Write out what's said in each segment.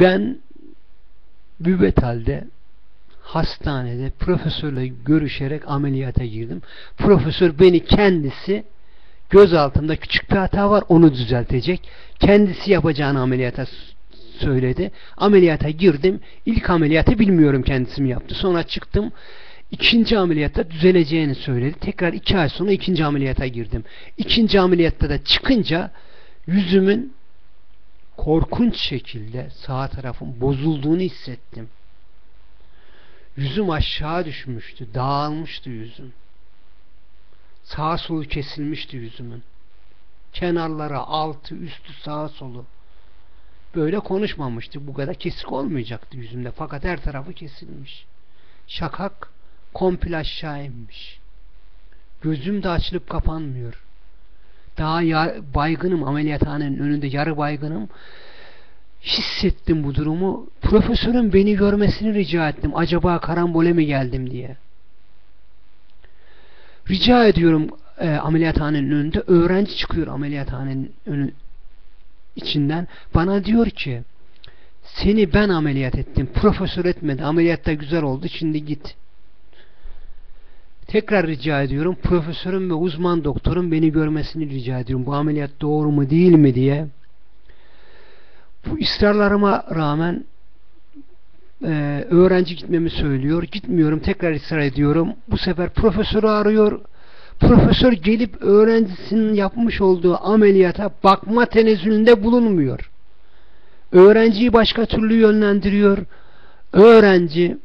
Ben bübet halde hastanede profesörle görüşerek ameliyata girdim. Profesör beni kendisi göz altında küçük bir hata var onu düzeltecek. Kendisi yapacağını ameliyata söyledi. Ameliyata girdim. İlk ameliyatı bilmiyorum kendisi mi yaptı. Sonra çıktım. İkinci ameliyatta düzeleceğini söyledi. Tekrar iki ay sonra ikinci ameliyata girdim. İkinci ameliyatta da çıkınca yüzümün korkunç şekilde sağ tarafın bozulduğunu hissettim. Yüzüm aşağı düşmüştü. Dağılmıştı yüzüm. Sağ solu kesilmişti yüzümün. Kenarlara, altı, üstü, sağ solu. Böyle konuşmamıştı. Bu kadar kesik olmayacaktı yüzümde. Fakat her tarafı kesilmiş. Şakak komple aşağı inmiş. Gözüm de açılıp kapanmıyor. Daha baygınım ameliyathanenin önünde yarı baygınım. Hissettim bu durumu. Profesörün beni görmesini rica ettim. Acaba karambole mi geldim diye. Rica ediyorum e, ameliyathanenin önünde. Öğrenci çıkıyor ameliyathanenin önü içinden. Bana diyor ki seni ben ameliyat ettim. Profesör etmedi. Ameliyatta güzel oldu. Şimdi git. Tekrar rica ediyorum. Profesörüm ve uzman doktorun beni görmesini rica ediyorum. Bu ameliyat doğru mu değil mi diye. Bu ısrarlarıma rağmen e, öğrenci gitmemi söylüyor. Gitmiyorum. Tekrar ısrar ediyorum. Bu sefer profesörü arıyor. Profesör gelip öğrencisinin yapmış olduğu ameliyata bakma tenezzülünde bulunmuyor. Öğrenciyi başka türlü yönlendiriyor. Öğrenci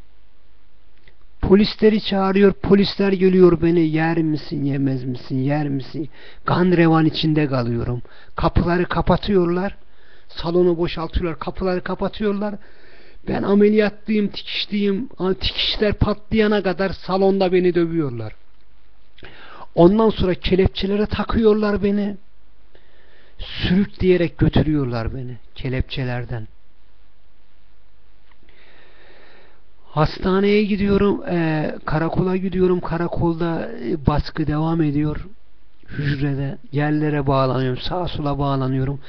Polisleri çağırıyor. Polisler geliyor beni yer misin yemez misin yer misin? Kan revan içinde kalıyorum. Kapıları kapatıyorlar. Salonu boşaltıyorlar. Kapıları kapatıyorlar. Ben ameliyatlıyım, tikişliyim. Tikişler patlayana kadar salonda beni dövüyorlar. Ondan sonra kelepçelere takıyorlar beni. Sürükleyerek götürüyorlar beni kelepçelerden. Hastaneye gidiyorum, e, karakola gidiyorum. Karakolda e, baskı devam ediyor. Hücrede yerlere bağlanıyorum, sağa sola bağlanıyorum.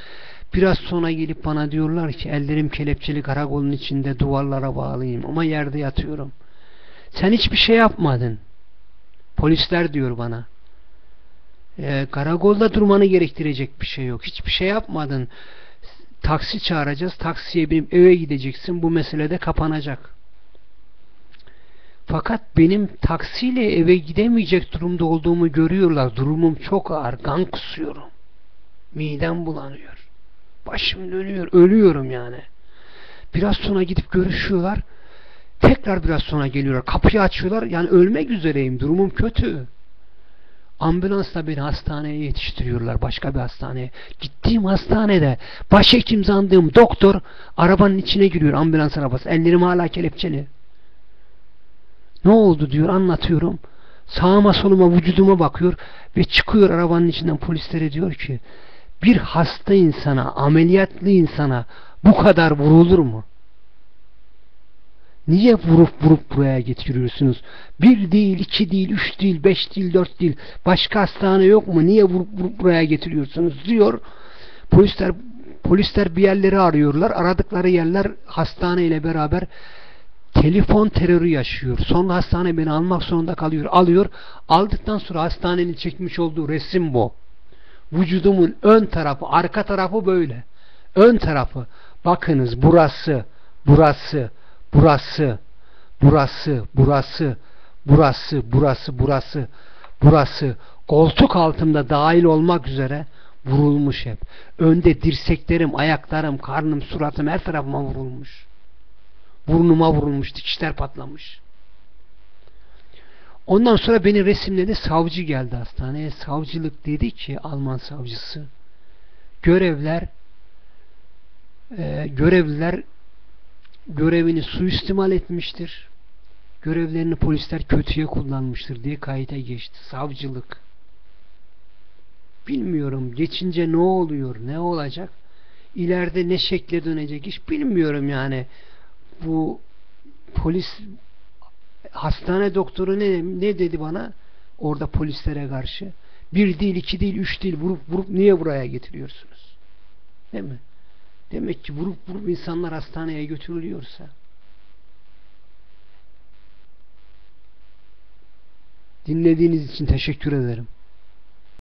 Biraz sonra gelip bana diyorlar ki ellerim kelepçeli karakolun içinde duvarlara bağlıyım ama yerde yatıyorum. Sen hiçbir şey yapmadın. Polisler diyor bana. E, karakolda durmanı gerektirecek bir şey yok. Hiçbir şey yapmadın. Taksi çağıracağız. Taksiye binip eve gideceksin. Bu mesele de kapanacak. Fakat benim taksiyle eve gidemeyecek durumda olduğumu görüyorlar. Durumum çok ağır. Kan kusuyorum. Midem bulanıyor. Başım dönüyor. Ölüyorum yani. Biraz sonra gidip görüşüyorlar. Tekrar biraz sonra geliyorlar. Kapıyı açıyorlar. Yani ölmek üzereyim. Durumum kötü. Ambulansla beni hastaneye yetiştiriyorlar. Başka bir hastaneye. Gittiğim hastanede başhekim zandığım doktor arabanın içine giriyor. Ambulans arabası. Ellerim hala kelepçeli. Ne oldu diyor anlatıyorum. Sağıma soluma vücuduma bakıyor ve çıkıyor arabanın içinden polislere diyor ki bir hasta insana, ameliyatlı insana bu kadar vurulur mu? Niye vurup vurup buraya getiriyorsunuz? Bir değil, iki değil, üç değil, beş değil, dört değil. Başka hastane yok mu? Niye vurup vurup buraya getiriyorsunuz? diyor. Polisler polisler bir yerleri arıyorlar. Aradıkları yerler hastane ile beraber telefon terörü yaşıyor. Sonra hastane beni almak zorunda kalıyor. Alıyor. Aldıktan sonra hastanenin çekmiş olduğu resim bu. Vücudumun ön tarafı, arka tarafı böyle. Ön tarafı. Bakınız burası, burası, burası, burası, burası, burası, burası, burası, burası. Koltuk altımda dahil olmak üzere vurulmuş hep. Önde dirseklerim, ayaklarım, karnım, suratım her tarafıma vurulmuş. Burnuma vurulmuş, dikişler patlamış. Ondan sonra beni resimledi. Savcı geldi hastaneye. Savcılık dedi ki Alman savcısı görevler e, görevliler görevini suistimal etmiştir. Görevlerini polisler kötüye kullanmıştır diye kayıta geçti. Savcılık. Bilmiyorum. Geçince ne oluyor? Ne olacak? İleride ne şekle dönecek? Hiç bilmiyorum yani bu polis hastane doktoru ne, ne dedi bana? Orada polislere karşı. Bir değil iki değil üç değil vurup vurup niye buraya getiriyorsunuz? Değil mi? Demek ki vurup vurup insanlar hastaneye götürülüyorsa. Dinlediğiniz için teşekkür ederim.